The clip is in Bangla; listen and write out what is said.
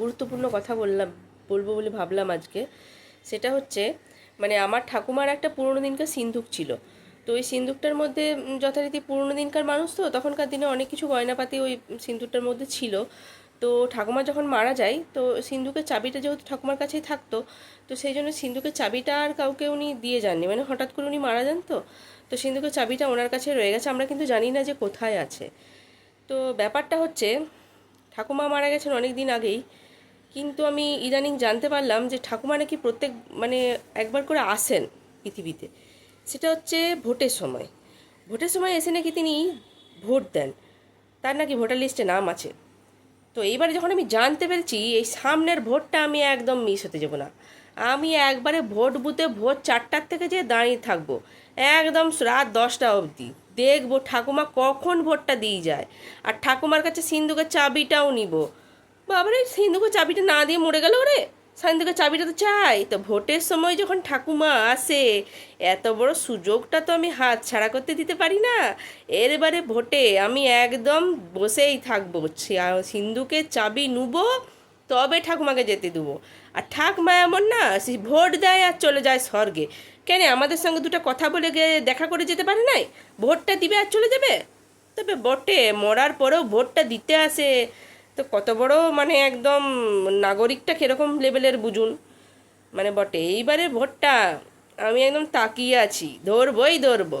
গুরুত্বপূর্ণ কথা বললাম, বলব বলে ভাবলাম আজকে। সেটা হচ্ছে মানে আমার ঠাকুমার একটা পুরোনো দিনকার সিন্দুক ছিল। তো ওই সিন্দুকটার মধ্যে যথারীতি পুরোনো দিনকার মানুষ তো, তখনকার দিনে অনেক কিছু গয়নাপাতি ওই সিন্দুকটার মধ্যে ছিল। তো ঠাকুমা যখন মারা যায়, তো সিন্দুকের চাবিটা যেহেতু ঠাকুমার কাছেই থাকতো, তো সেই জন্য সিন্ধুকের চাবিটা আর কাউকে উনি দিয়ে যাননি। মানে হঠাৎ করে উনি মারা যান তো তো সিন্দুকের চাবিটা ওনার কাছে রয়ে গেছে। আমরা কিন্তু জানি না যে কোথায় আছে। তো ব্যাপারটা হচ্ছে ঠাকুমা মারা গেছেন অনেক দিন আগেই। কিন্তু আমি ইদানিং জানতে পারলাম যে ঠাকুমা নাকি প্রত্যেক মানে একবার করে আসেন পৃথিবীতে। সেটা হচ্ছে ভোটের সময়। ভোটের সময় এসে নাকি তিনি ভোট দেন। তার নাকি ভোটার লিস্টে নাম আছে। তো এইবারে যখন আমি জানতে পেরেছি, এই সামনের ভোটটা আমি একদম মিস হতে যাব না। আমি একবারে ভোট বুথে ভোট চারটার থেকে যে দাঁড়িয়ে থাকব। একদম রাত দশটা অবধি। দেখব, ঠাকুমা কখন ভোটটা দিয়ে যায়। আর ঠাকুমার কাছে সিন্ধুকের চাবিটাও নিব। বাবারে, সিন্ধুকের চাবিটা না দিয়ে মরে গেল রে সিন্ধুকের চাবিটা তো চাই। তো ভোটের সময় যখন ঠাকুমা আসে, এত বড় সুযোগটা তো আমি হাত ছাড়া করতে দিতে পারি না। এর এবারে ভোটে আমি একদম বসেই থাকব। সিন্ধুকে চাবি নুবো, তবে ঠাকুমাকে যেতে দেবো। আর ঠাকমা এমন না ভোট দেয় আর চলে যায় স্বর্গে। কেন? আমাদের সঙ্গে দুটো কথা বলে গিয়ে দেখা করে যেতে পারে নাই? ভোটটা দিবে আর চলে যাবে? তবে বটে, মরার পরেও ভোটটা দিতে আসে। তো কত বড় মানে একদম নাগরিকটা কীরকম লেভেলের বুঝুন? মানে বটে এইবারে ভোটটা আমি একদম তাকিয়ে আছি। ধরবই ধরবো।